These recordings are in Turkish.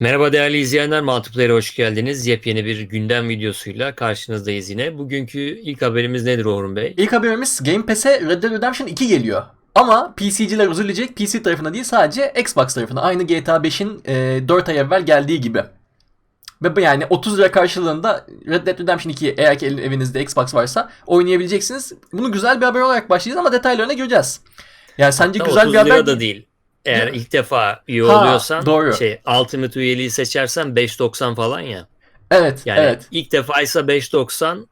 Merhaba değerli izleyenler, Multiplayer'e hoş geldiniz. Yepyeni bir gündem videosuyla karşınızdayız yine. Bugünkü ilk haberimiz nedir Orhun Bey? İlk haberimiz Game Pass'e Red Dead Redemption 2 geliyor. Ama PC'ciler üzülecek PC tarafına değil sadece Xbox tarafına. Aynı GTA 5'in e, 4 ay evvel geldiği gibi. Ve yani 30 lira karşılığında Red Dead Redemption 2'yi eğer ki evinizde Xbox varsa oynayabileceksiniz. Bunu güzel bir haber olarak başlayacağız ama detaylarına göreceğiz. Yani sence Hatta güzel 30 bir haber lira da değil. Eğer ilk defa üye Ha, oluyorsan doğru. şey Ultimate üyeliği seçersen 5.90 falan ya. Evet, Yani evet. ilk defa ise 5.90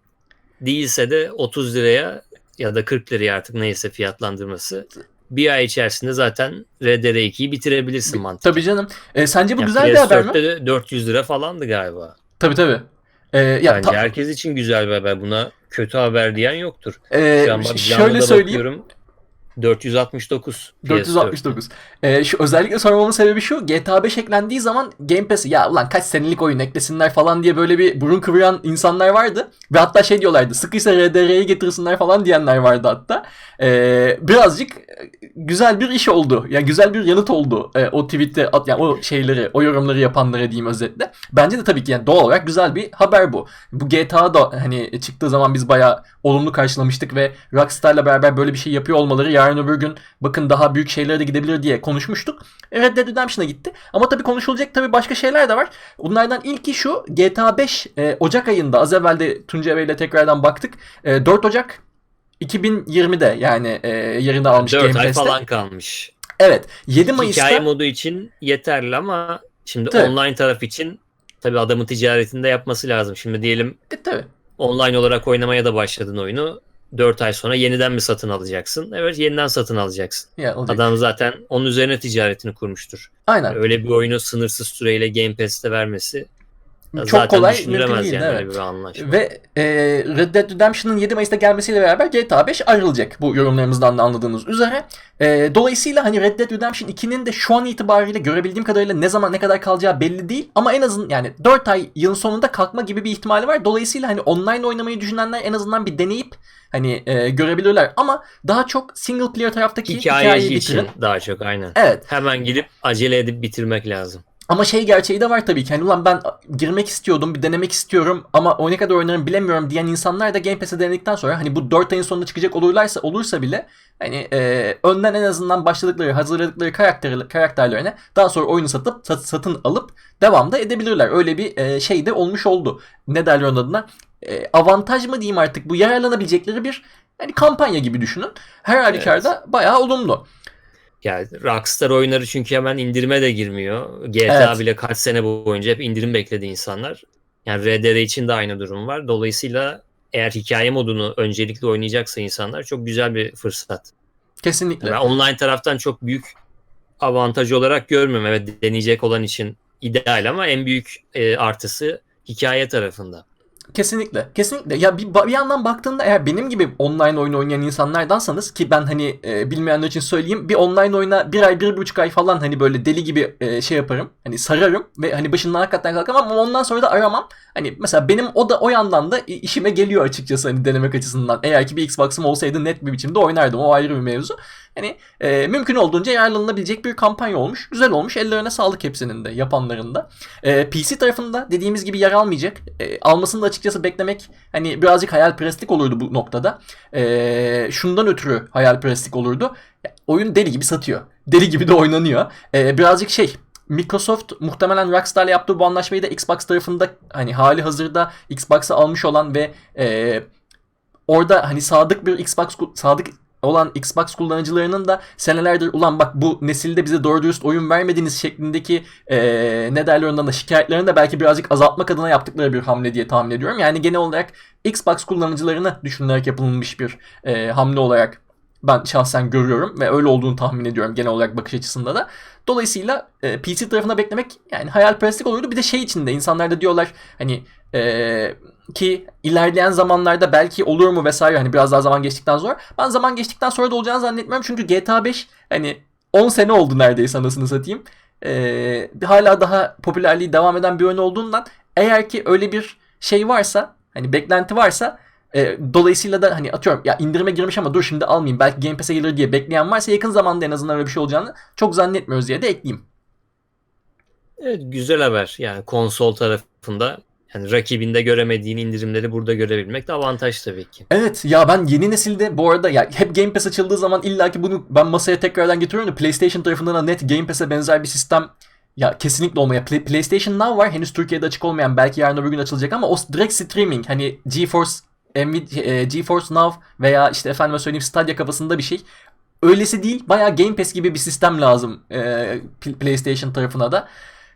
değilse de 30 liraya ya da 40 liraya artık neyse fiyatlandırması. Bir ay içerisinde zaten RDR2'yi bitirebilirsin mantıklı. Tabii canım. E, sence bu Yani güzel bir haber mi? PS4'te de 400 lira falandı galiba. Tabii tabii. E, ya Bence ta- herkes için güzel bir haber. Buna kötü haber diyen yoktur. e, Şu an bak şöyle söyleyeyim. bakıyorum. 469. PS4. 469. Ee, şu özellikle sormamın sebebi şu. GTA 5 eklendiği zaman Game Pass'i ya ulan kaç senelik oyun eklesinler falan diye böyle bir burun kıvıran insanlar vardı. Ve hatta şey diyorlardı. Sıkıysa RDR'yi getirsinler falan diyenler vardı hatta. Ee, birazcık e, güzel bir iş oldu. Yani güzel bir yanıt oldu. Ee, o tweette at yani o şeyleri, o yorumları yapanlara diyeyim özetle. Bence de tabii ki yani doğal olarak güzel bir haber bu. Bu GTA da hani çıktığı zaman biz bayağı olumlu karşılamıştık ve Rockstar'la beraber böyle bir şey yapıyor olmaları yarın öbür gün bakın daha büyük şeylere de gidebilir diye konuşmuştuk. Red Dead Redemption'a gitti. Ama tabii konuşulacak tabii başka şeyler de var. Bunlardan ilki şu GTA 5 e, Ocak ayında az evvel de Tuncay Bey'le tekrardan baktık. E, 4 Ocak 2020'de yani e, yerini almış 4 Game ay Pass'te. falan kalmış. Evet 7 Mayıs'ta Hikaye modu için yeterli ama şimdi Tabii. online taraf için tabii adamın ticaretinde yapması lazım. Şimdi diyelim E, tabii. online olarak oynamaya da başladın oyunu. 4 ay sonra yeniden mi satın alacaksın? Evet yeniden satın alacaksın. Ya, olacak. Adam zaten onun üzerine ticaretini kurmuştur. Aynen. Öyle bir oyunu sınırsız süreyle Game Pass'te vermesi Çok zaten kolay mümkün değil. yani evet. öyle bir anlaşma. Ve e, Red Dead Redemption'ın 7 Mayıs'ta gelmesiyle beraber GTA 5 ayrılacak bu yorumlarımızdan da anladığınız üzere. E, dolayısıyla hani Red Dead Redemption 2'nin de şu an itibariyle görebildiğim kadarıyla ne zaman ne kadar kalacağı belli değil. Ama en azından yani 4 ay yılın sonunda kalkma gibi bir ihtimali var. Dolayısıyla hani online oynamayı düşünenler en azından bir deneyip hani e, görebilirler. Ama daha çok single player taraftaki hikayeyi Hikayeci bitirin. için daha çok aynen. Evet. Hemen gidip acele edip bitirmek lazım. Ama şey gerçeği de var tabii ki. Hani ulan ben girmek istiyordum, bir denemek istiyorum ama o ne kadar oynarım bilemiyorum diyen insanlar da Game Pass'e denedikten sonra hani bu 4 ayın sonunda çıkacak olurlarsa olursa bile hani e, önden en azından başladıkları, hazırladıkları karakter, karakterlerine daha sonra oyunu satıp sat- satın alıp devam da edebilirler. Öyle bir e, şey de olmuş oldu. Ne derler onun adına? E, avantaj mı diyeyim artık bu yararlanabilecekleri bir hani kampanya gibi düşünün. Her halükarda bayağı olumlu. Yani Rockstar oyunları çünkü hemen indirime de girmiyor. GTA Evet. bile kaç sene boyunca hep indirim bekledi insanlar. Yani RDR için de aynı durum var. Dolayısıyla eğer hikaye modunu öncelikli oynayacaksa insanlar çok güzel bir fırsat. Kesinlikle. Ben online taraftan çok büyük avantajı olarak görmüyorum. Evet deneyecek olan için ideal ama en büyük e, artısı hikaye tarafında. Kesinlikle. Kesinlikle. Ya bir, bir yandan baktığında eğer benim gibi online oyun oynayan insanlardansanız ki ben hani e, bilmeyenler için söyleyeyim bir online oyuna bir ay bir buçuk ay falan hani böyle deli gibi e, şey yaparım. Hani sararım ve hani başından hakikaten kalkamam ama ondan sonra da aramam. Hani mesela benim o da o yandan da işime geliyor açıkçası hani denemek açısından. Eğer ki bir Xbox'ım olsaydı net bir biçimde oynardım. O ayrı bir mevzu. Hani e, mümkün olduğunca yararlanılabilecek bir kampanya olmuş. Güzel olmuş. Ellerine sağlık hepsinin de yapanların da. E, PC tarafında dediğimiz gibi yer almayacak. E, almasını da açıkçası beklemek hani birazcık hayalperestlik olurdu bu noktada. E, şundan ötürü hayalperestlik olurdu. Ya, oyun deli gibi satıyor. Deli gibi de oynanıyor. E, birazcık şey Microsoft muhtemelen Rockstar'la yaptığı bu anlaşmayı da Xbox tarafında hani hali hazırda Xbox'a almış olan ve e, orada hani sadık bir Xbox sadık olan Xbox kullanıcılarının da senelerdir ulan bak bu nesilde bize doğru dürüst oyun vermediniz şeklindeki eee ne derler ondan da şikayetlerini de belki birazcık azaltmak adına yaptıkları bir hamle diye tahmin ediyorum. Yani genel olarak Xbox kullanıcılarını düşünülerek yapılmış bir eee, hamle olarak ben şahsen görüyorum ve öyle olduğunu tahmin ediyorum genel olarak bakış açısında da. Dolayısıyla e, PC tarafına beklemek yani hayalperestlik olurdu. Bir de şey içinde insanlar da diyorlar hani e, ki ilerleyen zamanlarda belki olur mu vesaire hani biraz daha zaman geçtikten sonra. Ben zaman geçtikten sonra da olacağını zannetmiyorum çünkü GTA 5 hani 10 sene oldu neredeyse anasını satayım. E, hala daha popülerliği devam eden bir oyun olduğundan eğer ki öyle bir şey varsa hani beklenti varsa e, dolayısıyla da hani atıyorum ya indirime girmiş ama dur şimdi almayayım belki Game Pass'e gelir diye bekleyen varsa yakın zamanda en azından öyle bir şey olacağını çok zannetmiyoruz diye de ekleyeyim. Evet, güzel haber. Yani konsol tarafında yani rakibinde göremediğin indirimleri burada görebilmek de avantaj tabii ki. Evet ya ben yeni nesilde bu arada ya hep Game Pass açıldığı zaman illaki bunu ben masaya tekrardan getiriyorum da PlayStation tarafından da net Game Pass'e benzer bir sistem ya kesinlikle olmaya. Play- PlayStation Now var. Henüz Türkiye'de açık olmayan belki yarın öbür gün açılacak ama o direkt streaming hani GeForce Nvidia, e, GeForce Now veya işte efendime söyleyeyim Stadia kafasında bir şey. Öylesi değil. Bayağı Game Pass gibi bir sistem lazım e, PlayStation tarafına da.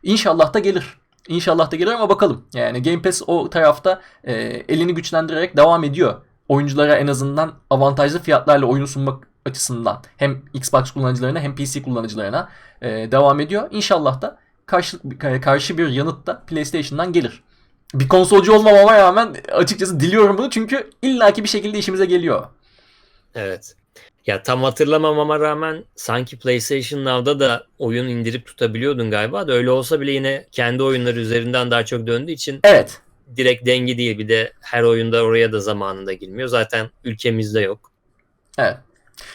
İnşallah da gelir. İnşallah da gelir ama bakalım. Yani Game Pass o tarafta e, elini güçlendirerek devam ediyor. Oyunculara en azından avantajlı fiyatlarla oyun sunmak açısından hem Xbox kullanıcılarına hem PC kullanıcılarına e, devam ediyor. İnşallah da karşı, karşı bir yanıt da PlayStation'dan gelir. Bir konsolcu olmamama rağmen açıkçası diliyorum bunu çünkü illaki bir şekilde işimize geliyor. Evet. Ya tam hatırlamamama rağmen sanki PlayStation Now'da da oyun indirip tutabiliyordun galiba da öyle olsa bile yine kendi oyunları üzerinden daha çok döndüğü için Evet. direkt dengi değil. Bir de her oyunda oraya da zamanında girmiyor. Zaten ülkemizde yok. Evet.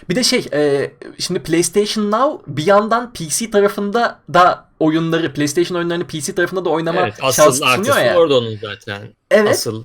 Bir de şey, e, şimdi PlayStation Now bir yandan PC tarafında da oyunları, PlayStation oyunlarını PC tarafında da oynama Evet, şansı asıl sunuyor artısı ya. orada onun zaten. Evet. Asıl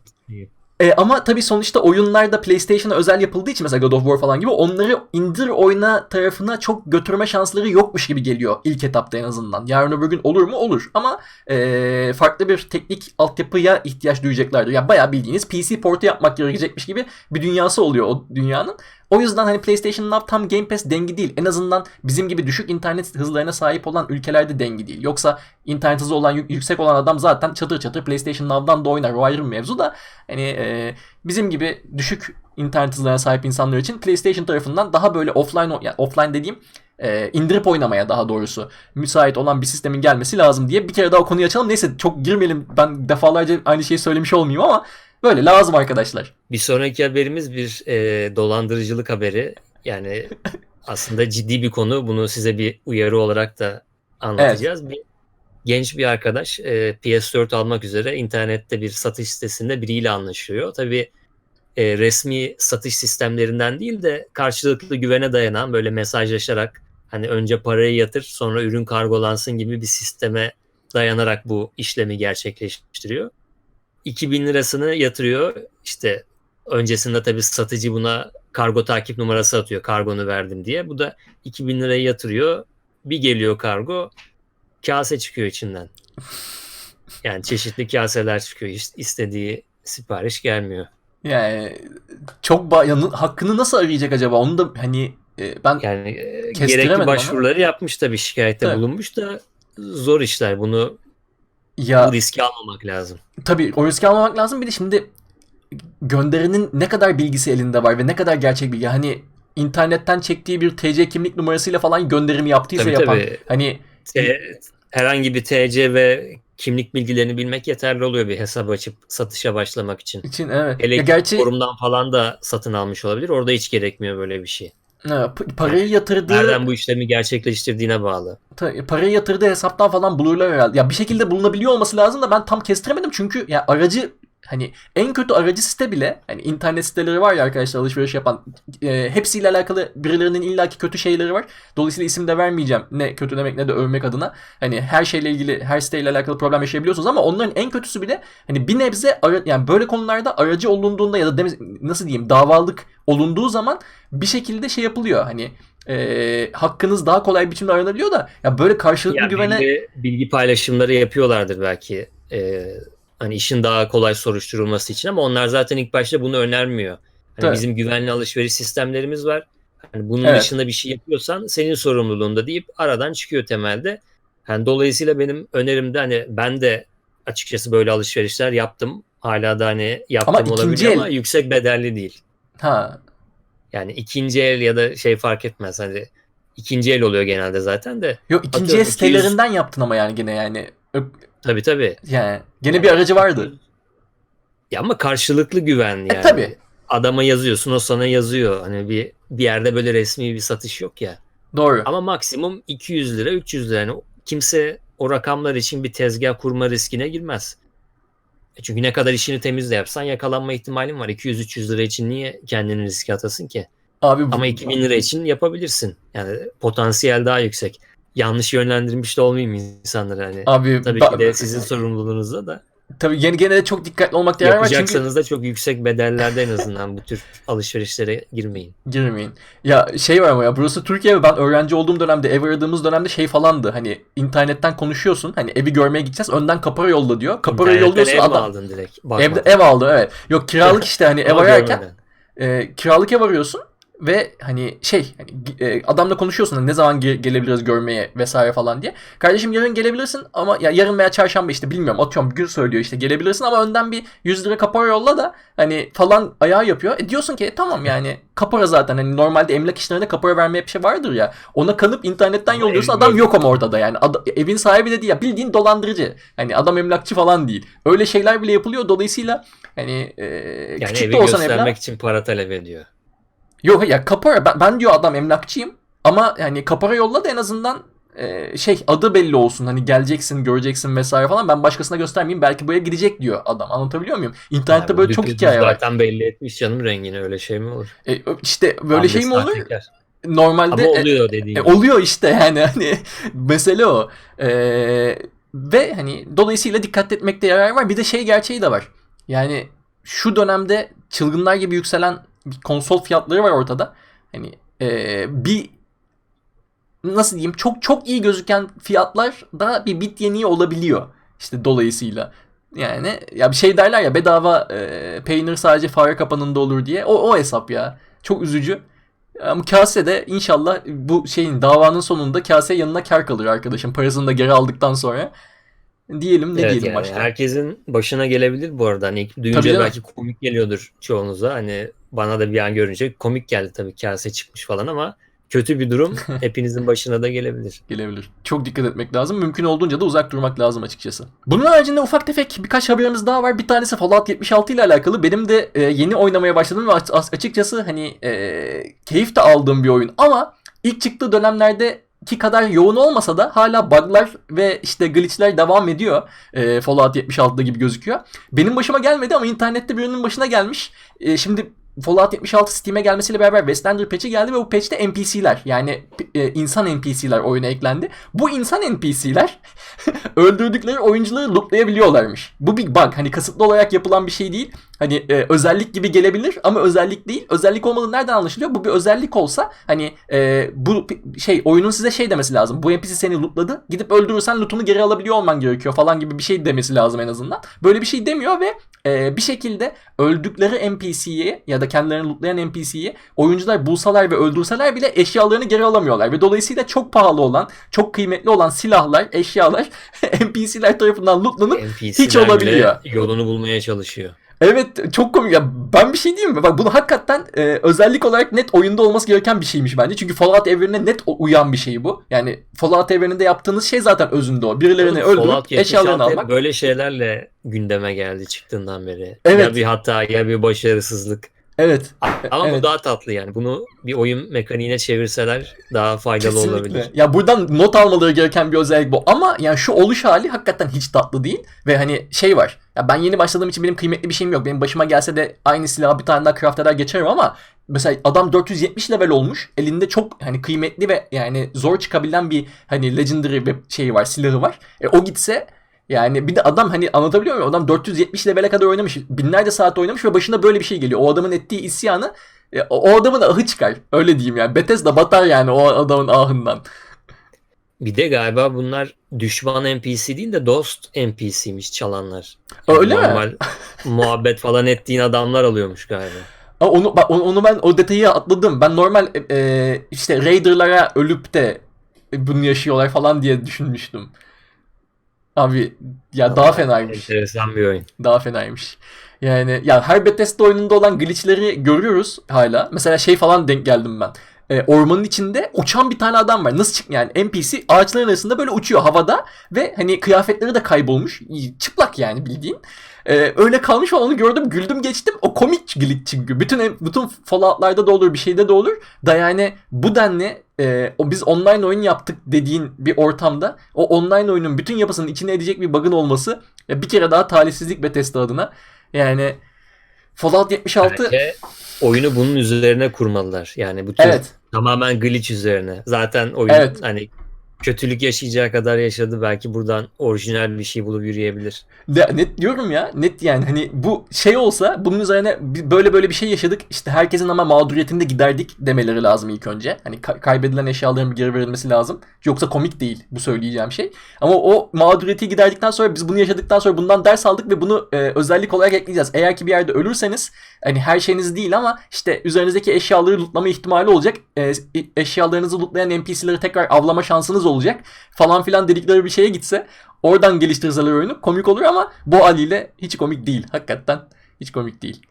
E, ama tabii sonuçta oyunlar da PlayStation'a özel yapıldığı için mesela God of War falan gibi onları indir oyna tarafına çok götürme şansları yokmuş gibi geliyor ilk etapta en azından. Yarın öbür gün olur mu? Olur. Ama e, farklı bir teknik altyapıya ihtiyaç duyacaklardır. Yani bayağı bildiğiniz PC portu yapmak gerekecekmiş gibi bir dünyası oluyor o dünyanın. O yüzden hani PlayStation Now tam Game Pass dengi değil. En azından bizim gibi düşük internet hızlarına sahip olan ülkelerde dengi değil. Yoksa internet hızı olan yük- yüksek olan adam zaten çatır çatır PlayStation Now'dan da oynar. O ayrı bir mevzu da hani e, bizim gibi düşük internet hızlarına sahip insanlar için PlayStation tarafından daha böyle offline yani offline dediğim e, indirip oynamaya daha doğrusu müsait olan bir sistemin gelmesi lazım diye bir kere daha o konuyu açalım. Neyse çok girmeyelim. Ben defalarca aynı şeyi söylemiş olmayayım ama böyle lazım arkadaşlar. Bir sonraki haberimiz bir e, dolandırıcılık haberi. Yani aslında ciddi bir konu. Bunu size bir uyarı olarak da anlatacağız. Bir genç bir arkadaş e, PS4 almak üzere internette bir satış sitesinde biriyle anlaşıyor. Tabii e, resmi satış sistemlerinden değil de karşılıklı güvene dayanan böyle mesajlaşarak hani önce parayı yatır sonra ürün kargolansın gibi bir sisteme dayanarak bu işlemi gerçekleştiriyor. 2000 lirasını yatırıyor. İşte öncesinde tabii satıcı buna kargo takip numarası atıyor. Kargonu verdim diye. Bu da 2000 lirayı yatırıyor. Bir geliyor kargo. Kase çıkıyor içinden. Yani çeşitli kaseler çıkıyor. İstediği sipariş gelmiyor. Yani çok ba- yanı- hakkını nasıl arayacak acaba? Onu da hani e, ben Yani e, gerekli ama. başvuruları yapmış tabii şikayette Tabii. bulunmuş da zor işler. Bunu ya bu riski almamak lazım. tabii o riski almamak lazım. Bir de şimdi gönderinin ne kadar bilgisi elinde var ve ne kadar gerçek bilgi. Hani internetten çektiği bir TC kimlik numarasıyla falan gönderimi yaptıysa Tabii, yapan. tabii. Hani Te- herhangi bir TC ve kimlik bilgilerini bilmek yeterli oluyor bir hesap açıp satışa başlamak için. için evet. Hele Ya gerçi forumdan falan da satın almış olabilir. Orada hiç gerekmiyor böyle bir şey. Ha, parayı yatırdığı Nereden bu işlemi gerçekleştirdiğine bağlı. Ta- parayı yatırdığı hesaptan falan bulurlar herhalde. Ya bir şekilde bulunabiliyor olması lazım da ben tam kestiremedim çünkü ya aracı hani en kötü aracı site bile hani internet siteleri var ya arkadaşlar alışveriş yapan e, hepsiyle alakalı birilerinin illaki kötü şeyleri var. Dolayısıyla isim de vermeyeceğim. Ne kötü demek ne de övmek adına. Hani her şeyle ilgili her siteyle alakalı problem yaşayabiliyorsunuz ama onların en kötüsü bile hani bir nebze ara- yani böyle konularda aracı olunduğunda ya da deme- nasıl diyeyim davalık olunduğu zaman bir şekilde şey yapılıyor. Hani e, hakkınız daha kolay biçimde aranabiliyor da ya böyle karşılıklı Ya güvene bilgi, bilgi paylaşımları yapıyorlardır belki. Ee, hani işin daha kolay soruşturulması için ama onlar zaten ilk başta bunu önermiyor. Hani Tabii. bizim güvenli alışveriş sistemlerimiz var. Hani bunun Evet. dışında bir şey yapıyorsan senin sorumluluğunda deyip aradan çıkıyor temelde. Yani dolayısıyla benim önerim de hani ben de açıkçası böyle alışverişler yaptım. Hala da hani yaptım Ama olabilir el- ama yüksek bedelli değil. ha Yani ikinci el ya da şey fark etmez. Hani ikinci el oluyor genelde zaten de. yok ikinci el sitelerinden yaptın ama yani gene yani Tabii tabii. yani gene bir aracı vardı. Ya ama karşılıklı güven yani. E tabi Adama yazıyorsun o sana yazıyor. Hani bir bir yerde böyle resmi bir satış yok ya. doğru. Ama maksimum 200 lira 300 lira. Yani kimse o rakamlar için bir tezgah kurma riskine girmez. E Çünkü ne kadar işini temiz de yapsan yakalanma ihtimalin var. 200-300 lira için niye kendini riske atasın ki? Abi bu- Ama 2000 lira için yapabilirsin. Yani potansiyel daha yüksek. Yanlış yönlendirmiş de olmayayım insanları hani. Abi Tabii ki de sizin sorumluluğunuzda da tabii yine gene de çok dikkatli olmakta yarar var çünkü yapacaksanız da çok yüksek bedellerde en azından bu tür alışverişlere girmeyin. girmeyin. Ya şey var ama ya burası Türkiye ve ben öğrenci olduğum dönemde ev aradığımız dönemde şey falandı. Hani internetten konuşuyorsun. Hani evi görmeye gideceğiz. Önden kapora yolla diyor. İnternetten yolluyorsun ev adam. aldın direkt? Bakma. Evde ev aldı evet. Yok kiralık işte hani ev ararken e, kiralık ev arıyorsun ve hani şey hani e, adamla konuşuyorsun hani ne zaman ge- gelebiliriz görmeye vesaire falan diye. Kardeşim yarın gelebilirsin ama ya yarın veya çarşamba işte bilmiyorum atıyorum gün söylüyor işte gelebilirsin ama önden bir 100 lira kapora yolla da hani falan ayağı yapıyor. E diyorsun ki e, tamam yani kapora zaten hani normalde emlak işlerinde kapora vermeye bir şey vardır ya. Ona kanıp internetten yolluyorsun adam yok. ama ortada yani Ada- evin sahibi de değil ya bildiğin dolandırıcı. Hani adam emlakçı falan değil. Öyle şeyler bile yapılıyor dolayısıyla hani e, Yani küçük evi de olsan göstermek emlak için para talep ediyor. Yok ya kapora ben, ben diyor adam emlakçıyım ama yani kapora yolla da en azından e, şey adı belli olsun hani geleceksin göreceksin vesaire falan ben başkasına göstermeyeyim belki buraya gidecek diyor adam anlatabiliyor muyum? İnternette Yani böyle çok hikaye var. Zaten belli etmiş canım rengini öyle şey mi olur? E, işte böyle şey mi olur? Sahtekar. Normalde Ama e, oluyor dediğin e, oluyor işte yani hani mesele o. E, ve hani dolayısıyla dikkat etmekte yarar var. Bir de şey gerçeği de var. Yani şu dönemde çılgınlar gibi yükselen bir konsol fiyatları var ortada. Hani e, bir nasıl diyeyim çok çok iyi gözüken fiyatlar da bir bit yeniği olabiliyor. İşte dolayısıyla. Yani ya bir şey derler ya bedava e, peynir sadece fare kapanında olur diye. O, o hesap ya. Çok üzücü. Ama kase de inşallah bu şeyin davanın sonunda kase yanına kar kalır arkadaşım. Parasını da geri aldıktan sonra. Diyelim ne Evet diyelim yani başka. herkesin başına gelebilir bu arada. Hani duyunca belki komik geliyordur çoğunuza. Hani bana da bir an görünce komik geldi tabii kase çıkmış falan ama kötü bir durum hepinizin başına da gelebilir. gelebilir. Çok dikkat etmek lazım. Mümkün olduğunca da uzak durmak lazım açıkçası. Bunun haricinde ufak tefek birkaç haberimiz daha var. Bir tanesi Fallout 76 ile alakalı. Benim de e, yeni oynamaya başladım ve aç- as- açıkçası hani e, keyif de aldığım bir oyun. Ama ilk çıktığı dönemlerde ki kadar yoğun olmasa da hala buglar ve işte glitchler devam ediyor. E, Fallout 76'da gibi gözüküyor. Benim başıma gelmedi ama internette birinin başına gelmiş. E, şimdi Fallout 76 Steam'e gelmesiyle beraber Westlander patch'i geldi ve bu patch'te NPC'ler yani e, insan NPC'ler oyuna eklendi. Bu insan NPC'ler öldürdükleri oyuncuları lootlayabiliyorlarmış. Bu bir bug. Hani kasıtlı olarak yapılan bir şey değil. Hani e, özellik gibi gelebilir ama özellik değil. Özellik olmadığı nereden anlaşılıyor? Bu bir özellik olsa hani e, bu şey oyunun size şey demesi lazım. Bu NPC seni lootladı. Gidip öldürürsen lootunu geri alabiliyor olman gerekiyor falan gibi bir şey demesi lazım en azından. Böyle bir şey demiyor ve e, bir şekilde öldükleri NPC'yi ya da kendilerini lootlayan NPC'yi oyuncular bulsalar ve öldürseler bile eşyalarını geri alamıyorlar. Ve dolayısıyla çok pahalı olan, çok kıymetli olan silahlar, eşyalar NPC'ler tarafından lootlanıp NPC'ler olabiliyor. bile yolunu bulmaya çalışıyor. Evet çok komik ya ben bir şey diyeyim mi? Bak bunu hakikaten e, özellik olarak net oyunda olması gereken bir şeymiş bence. Çünkü Fallout evrenine net uyan bir şey bu. Yani Fallout evreninde yaptığınız şey zaten özünde o. Birilerini öldürüp 76 eşyalarını almak. böyle şeylerle gündeme geldi çıktığından beri. Evet. Ya bir hata ya bir başarısızlık. Evet. Ama Evet. bu daha tatlı yani. Bunu bir oyun mekaniğine çevirseler daha faydalı Kesinlikle. olabilir. Ya buradan not almaları gereken bir özellik bu. Ama yani şu oluş hali hakikaten hiç tatlı değil. Ve hani şey var. Ya ben yeni başladığım için benim kıymetli bir şeyim yok. Benim başıma gelse de aynı silahı bir tane daha craft eder geçerim ama mesela adam 470 level olmuş. Elinde çok hani kıymetli ve yani zor çıkabilen bir hani legendary bir şeyi var, silahı var. E o gitse yani bir de adam hani anlatabiliyor muyum? Adam 470 levele kadar oynamış. Binlerce saat oynamış ve başına böyle bir şey geliyor. O adamın ettiği isyanı e, o adamın ahı çıkar. Öyle diyeyim yani. Bethesda batar yani o adamın ahından. Bir de galiba bunlar düşman NPC değil de dost NPC'miş çalanlar. Öyle mi? Normal muhabbet falan ettiğin adamlar alıyormuş galiba. Aa, onu, bak, onu, onu ben o detayı atladım. Ben normal e, e, işte Raider'lara ölüp de bunu yaşıyorlar falan diye düşünmüştüm. Abi ya daha fenaymış. Enteresan bir oyun. Daha fenaymış. Yani ya her Bethesda oyununda olan glitchleri görüyoruz hala. Mesela şey falan denk geldim ben. E, ormanın içinde uçan bir tane adam var. Nasıl çık yani NPC ağaçların arasında böyle uçuyor havada ve hani kıyafetleri de kaybolmuş. Çıplak yani bildiğin. E, öyle kalmış onu gördüm güldüm geçtim. O komik glitch çünkü. Bütün bütün Fallout'larda da olur bir şeyde de olur. Da yani bu denli e, o biz online oyun yaptık dediğin bir ortamda o online oyunun bütün yapısının içine edecek bir bug'ın olması e, bir kere daha talihsizlik Bethesda adına. Yani Fallout 76 Bence oyunu bunun üzerine kurmalılar. Yani bu tür evet tamamen glitch üzerine. Zaten oyun Evet. hani kötülük yaşayacağı kadar yaşadı. Belki buradan orijinal bir şey bulup yürüyebilir. De, net diyorum ya net yani hani bu şey olsa bunun üzerine böyle böyle bir şey yaşadık işte herkesin ama mağduriyetini de giderdik demeleri lazım ilk önce. Hani ka- kaybedilen eşyaların geri verilmesi lazım. Yoksa komik değil bu söyleyeceğim şey. Ama o mağduriyeti giderdikten sonra biz bunu yaşadıktan sonra bundan ders aldık ve bunu e, özellik olarak ekleyeceğiz. Eğer ki bir yerde ölürseniz hani her şeyiniz değil ama işte üzerinizdeki eşyaları lootlama ihtimali olacak. E, eşyalarınızı lootlayan NPC'leri tekrar avlama şansınız olacak falan filan dedikleri bir şeye gitse Oradan geliştirseler oyunu komik olur ama bu haliyle hiç komik değil. Hakikaten hiç komik değil.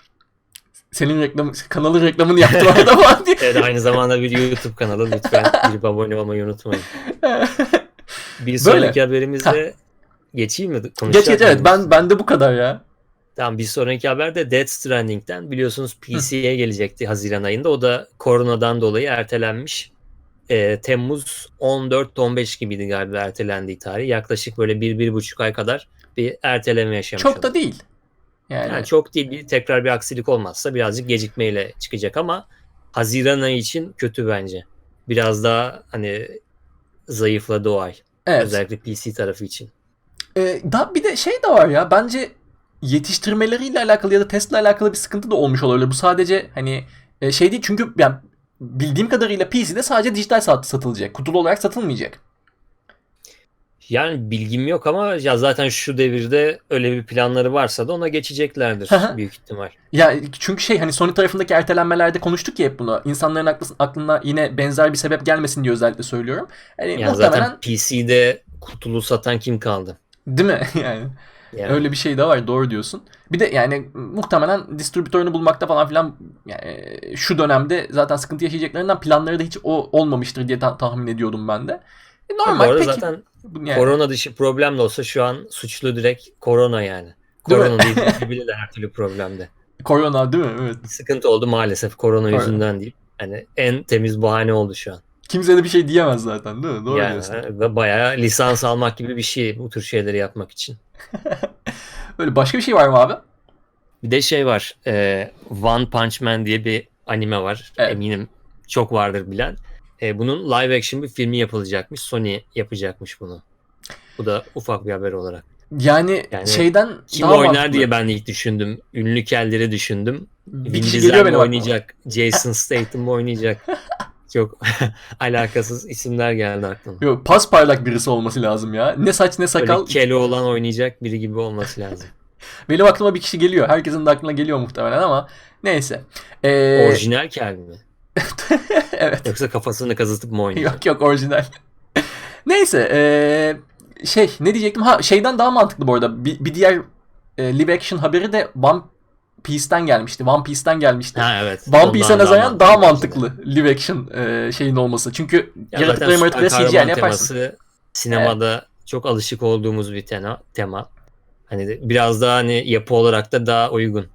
Senin reklam kanalın reklamını yaptım orada falan diye. Evet, aynı zamanda bir YouTube kanalı. Lütfen girip abone olmayı unutmayın. Bir sonraki haberimizde geçeyim mi? geç geç evet mıyız? ben bende bu kadar ya. Tamam bir sonraki haber de Death Stranding'den. Biliyorsunuz PC'ye gelecekti Haziran ayında. O da koronadan dolayı ertelenmiş. Ee, Temmuz 14-15 gibiydi galiba ertelendiği tarih. Yaklaşık böyle bir, bir buçuk ay kadar bir erteleme yaşamış Çok oldu. da değil. Yani, Yani çok değil. Bir, tekrar bir aksilik olmazsa birazcık gecikmeyle çıkacak ama Haziran ayı için kötü bence. Biraz daha hani zayıfladı o ay. evet. Özellikle PC tarafı için. Ee, da bir de şey de var ya bence yetiştirmeleriyle alakalı ya da testle alakalı bir sıkıntı da olmuş olabilir. Bu sadece hani e, şey değil çünkü yani bildiğim kadarıyla PC'de sadece dijital sat satılacak. Kutulu olarak satılmayacak. Yani bilgim yok ama ya zaten şu devirde öyle bir planları varsa da ona geçeceklerdir büyük ihtimal. Ya çünkü şey hani Sony tarafındaki ertelenmelerde konuştuk ya hep bunu. İnsanların aklı- aklına yine benzer bir sebep gelmesin diye özellikle söylüyorum. Hani Yani muhtemelen zaten PC'de kutulu satan kim kaldı? değil mi? yani Yani öyle bir şey de var doğru diyorsun. Bir de yani muhtemelen distribütörünü bulmakta falan filan yani şu dönemde zaten sıkıntı yaşayacaklarından planları da hiç o olmamıştır diye ta- tahmin ediyordum ben de. E, normal arada peki. zaten Yani, korona dışı problem de olsa şu an suçlu direkt korona yani. Değil? Korona değil diyebilirler her türlü problemde. korona değil mi? Evet. Sıkıntı oldu maalesef korona Aynen. yüzünden değil. Hani en temiz bahane oldu şu an. Kimse de bir şey diyemez zaten değil mi? Doğru yani diyorsun. ve bayağı lisans almak gibi bir şey bu tür şeyleri yapmak için. Öyle başka bir şey var mı abi? Bir de şey var. e, One Punch Man diye bir anime var. Evet. Eminim çok vardır bilen. E, bunun live action bir filmi yapılacakmış. Sony yapacakmış bunu. Bu da ufak bir haber olarak. Yani, Yani şeyden Kim daha oynar mantıklı. diye ben ilk düşündüm. Ünlü kelleri düşündüm. Vin Diesel mi oynayacak? Jason Statham mı oynayacak? Çok alakasız isimler geldi aklıma. Yok pas parlak birisi olması lazım ya. Ne saç ne sakal. Böyle keli olan oynayacak biri gibi olması lazım. Benim aklıma bir kişi geliyor. Herkesin de aklına geliyor muhtemelen ama neyse. Ee, Orijinal kel mi? evet. Yoksa kafasını kazıtıp mı oynayacak? Yok yok orijinal. neyse. ee, şey ne diyecektim? Ha şeyden daha mantıklı bu arada. Bir, bir diğer e, live action haberi de One Piece'ten gelmişti. One Piece'ten gelmişti. Ha evet. One Piece'e nazaran daha mantıklı. mantıklı live action e, şeyin olması. Çünkü Ya yaratıkları yaratıkları CGI kahraman yaparsın. sinemada çok alışık olduğumuz bir tema. tema. Hani biraz daha hani yapı olarak da daha uygun.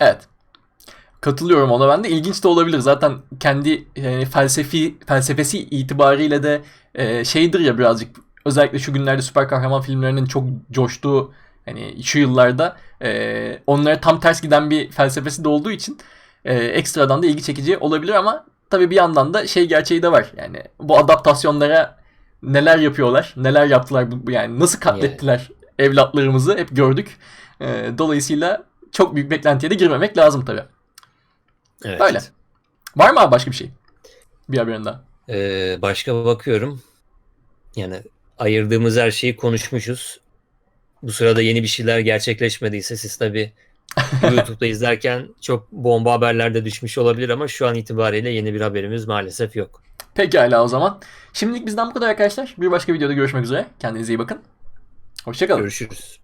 Evet. Katılıyorum ona ben de. İlginç de olabilir. Zaten kendi e, felsefi felsefesi itibariyle de e, şeydir ya birazcık özellikle şu günlerde süper kahraman filmlerinin çok coştuğu hani şu yıllarda e, onlara tam ters giden bir felsefesi de olduğu için e, ekstradan da ilgi çekici olabilir ama tabii bir yandan da şey gerçeği de var. Yani bu adaptasyonlara neler yapıyorlar, neler yaptılar bu yani nasıl katlettiler evlatlarımızı hep gördük. E, dolayısıyla çok büyük beklentiye de girmemek lazım tabii. Evet. Böyle. Var mı abi başka bir şey? Bir haberin daha. Ee, başka bakıyorum. Yani ayırdığımız her şeyi konuşmuşuz. Bu sırada yeni bir şeyler gerçekleşmediyse siz tabii YouTube'da izlerken çok bomba haberler de düşmüş olabilir ama şu an itibariyle yeni bir haberimiz maalesef yok. Pekala o zaman. Şimdilik bizden bu kadar arkadaşlar. Bir başka videoda görüşmek üzere. Kendinize iyi bakın. Hoşçakalın. Görüşürüz.